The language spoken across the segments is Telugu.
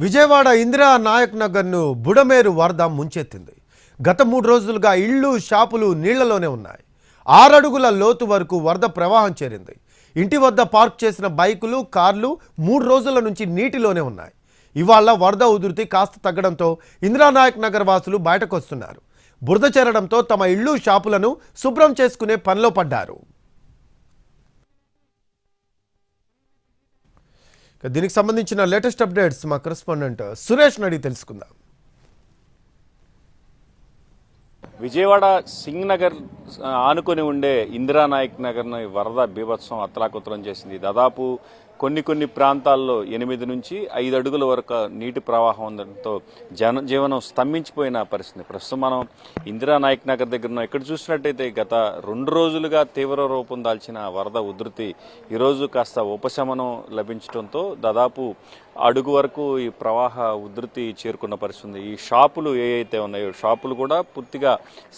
విజయవాడ ఇందిరా నాయక్ నగర్ను బుడమేరు వరద ముంచెత్తింది. గత మూడు రోజులుగా ఇళ్ళు షాపులు నీళ్ళలోనే ఉన్నాయి. ఆరడుగుల లోతు వరకు వరద ప్రవాహం చేరింది. ఇంటి వద్ద పార్క్ చేసిన బైకులు కార్లు మూడు రోజుల నుంచి నీటిలోనే ఉన్నాయి. ఇవాళ వరద ఉధృతి కాస్త తగ్గడంతో ఇందిరానాయక్ నగర్ వాసులు బయటకు వస్తున్నారు బురద చేరడంతో తమ ఇళ్ళు షాపులను శుభ్రం చేసుకునే పనిలో పడ్డారు. దీనికి సంబంధించిన లేటెస్ట్ అప్డేట్స్ మా కరెస్పాండెంట్ సురేష్ నడి తెలుసుకుందాం. విజయవాడ సింగ్ నగర్ ఆనుకొని ఉండే ఇందిరానాయక్ నగర్ను వరద బీభత్సం అతలాకుతలం చేసింది. దాదాపు కొన్ని కొన్ని ప్రాంతాల్లో ఎనిమిది నుంచి ఐదు అడుగుల వరకు నీటి ప్రవాహం ఉండడంతో జన జీవనం స్తంభించిపోయిన పరిస్థితి. ప్రస్తుతం మనం ఇందిరానాయక్ నగర్ దగ్గర ఇక్కడ చూసినట్టయితే గత రెండు రోజులుగా తీవ్ర రూపం దాల్చిన వరద ఉధృతి ఈరోజు కాస్త ఉపశమనం లభించడంతో దాదాపు అడుగు వరకు ఈ ప్రవాహ ఉధృతి చేరుకున్న పరిస్థితి ఈ షాపులు ఏ ఉన్నాయో షాపులు కూడా పూర్తిగా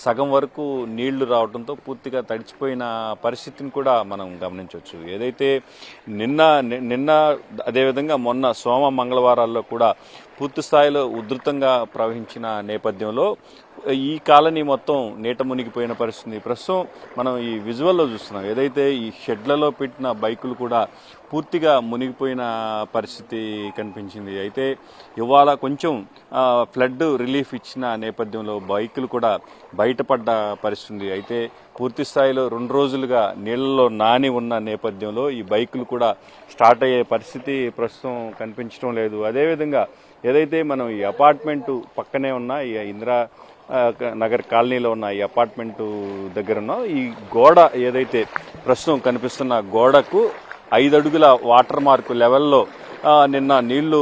సగం వరకు నీళ్ళు రావడంతో పూర్తిగా తడిచిపోయిన పరిస్థితిని కూడా మనం గమనించవచ్చు. ఏదైతే నిన్న నిన్న అదేవిధంగా మొన్న సోమ మంగళవారాల్లో కూడా పూర్తి స్థాయిలో ఉధృతంగా ప్రవహించిన నేపథ్యంలో ఈ కాలనీ మొత్తం నీట మునిగిపోయిన పరిస్థితి. ప్రస్తుతం మనం ఈ విజువల్లో చూస్తున్నాం. ఏదైతే ఈ షెడ్లలో పెట్టిన బైకులు కూడా పూర్తిగా మునిగిపోయిన పరిస్థితి కనిపించింది. అయితే ఇవాళ కొంచెం ఫ్లడ్ రిలీఫ్ ఇచ్చిన నేపథ్యంలో బైకులు కూడా బయటపడ్డ పరిస్థితి. అయితే పూర్తి స్థాయిలో రెండు రోజులుగా నీళ్ళలో నాని ఉన్న నేపథ్యంలో ఈ బైకులు కూడా స్టార్ట్ అయ్యే పరిస్థితి ప్రస్తుతం కనిపించడం లేదు. అదేవిధంగా ఏదైతే మనం ఈ అపార్ట్మెంటు పక్కనే ఉన్న ఈ ఇందిరా నగర్ కాలనీలో ఉన్న ఈ అపార్ట్మెంట్ దగ్గర ఉన్న ఈ గోడ ఏదైతే ప్రస్తుతం కనిపిస్తున్న గోడకు ఐదు అడుగుల వాటర్ మార్క్ లెవెల్లో నిన్న నీళ్ళు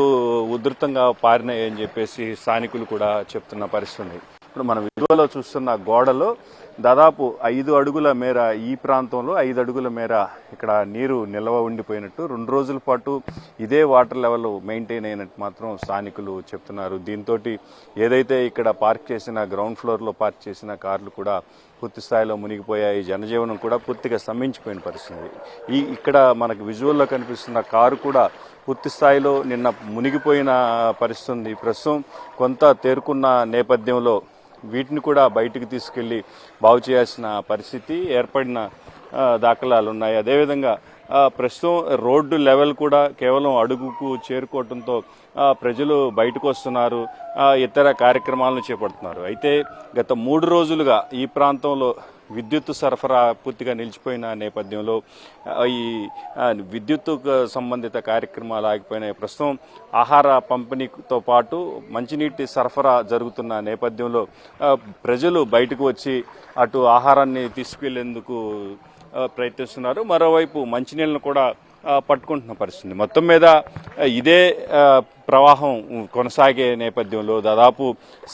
ఉధృతంగా పారినాయని చెప్పేసి స్థానికులు కూడా చెప్తున్న పరిస్థితి ఉంది. ఇప్పుడు మనం విలువలో చూస్తున్న గోడలో దాదాపు ఐదు అడుగుల మేర ఈ ప్రాంతంలో ఐదు అడుగుల మేర ఇక్కడ నీరు నిల్వ ఉండిపోయినట్టు రెండు రోజుల పాటు ఇదే వాటర్ లెవెల్ మెయింటైన్ అయినట్టు మాత్రం స్థానికులు చెప్తున్నారు. దీంతో ఏదైతే ఇక్కడ పార్క్ చేసిన గ్రౌండ్ ఫ్లోర్లో పార్క్ చేసిన కార్లు కూడా పూర్తి స్థాయిలో మునిగిపోయాయి. జనజీవనం కూడా పూర్తిగా స్తంభించిపోయిన పరిస్థితి. ఈ ఇక్కడ మనకు విజువల్లో కనిపిస్తున్న కారు కూడా పూర్తి స్థాయిలో నిన్న మునిగిపోయిన పరిస్థితి ఉంది. ప్రస్తుతం కొంత తేరుకున్న నేపథ్యంలో వీటిని కూడా బయటికి తీసుకెళ్ళి బాగు చేయాల్సిన పరిస్థితి ఏర్పడిన దాఖలాలు ఉన్నాయి. అదేవిధంగా ప్రస్తుతం రోడ్డు లెవెల్ కూడా కేవలం అడుగుకు చేరుకోవడంతో ప్రజలు బయటకు వస్తున్నారు ఇతర కార్యక్రమాలను చేపడుతున్నారు. అయితే గత మూడు రోజులుగా ఈ ప్రాంతంలో విద్యుత్ సరఫరా పూర్తిగా నిలిచిపోయిన నేపథ్యంలో ఈ విద్యుత్ సంబంధిత కార్యక్రమాలు ఆగిపోయినాయి. ప్రస్తుతం ఆహార పంపిణీతో పాటు మంచినీటి సరఫరా జరుగుతున్న నేపథ్యంలో ప్రజలు బయటకు వచ్చి అటు ఆహారాన్ని తీసుకెళ్ళేందుకు ప్రయత్నిస్తున్నారు. మరోవైపు మంచినీళ్ళను కూడా పట్టుకుంటున్న పరిస్థితి. మొత్తం మీద ఇదే ప్రవాహం కొనసాగే నేపథ్యంలో దాదాపు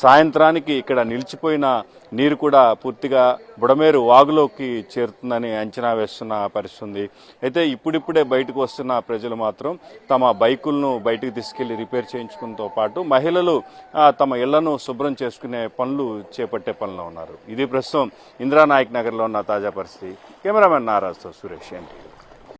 సాయంత్రానికి ఇక్కడ నిలిచిపోయిన నీరు కూడా పూర్తిగా బుడమేరు వాగులోకి చేరుతుందని అంచనా వేస్తున్న పరిస్థితుంది అయితే ఇప్పుడిప్పుడే బయటకు వస్తున్న ప్రజలు మాత్రం తమ బైకులను బయటకు తీసుకెళ్ళి రిపేర్ చేయించుకున్నతో పాటు మహిళలు తమ ఇళ్ళను శుభ్రం చేసుకునే పనులు చేపట్టే పనిలో ఉన్నారు. ఇది ప్రస్తుతం ఇందిరానాయక్ నగర్లో ఉన్న తాజా పరిస్థితి. Cameraman నారాజ్తో Suresh NT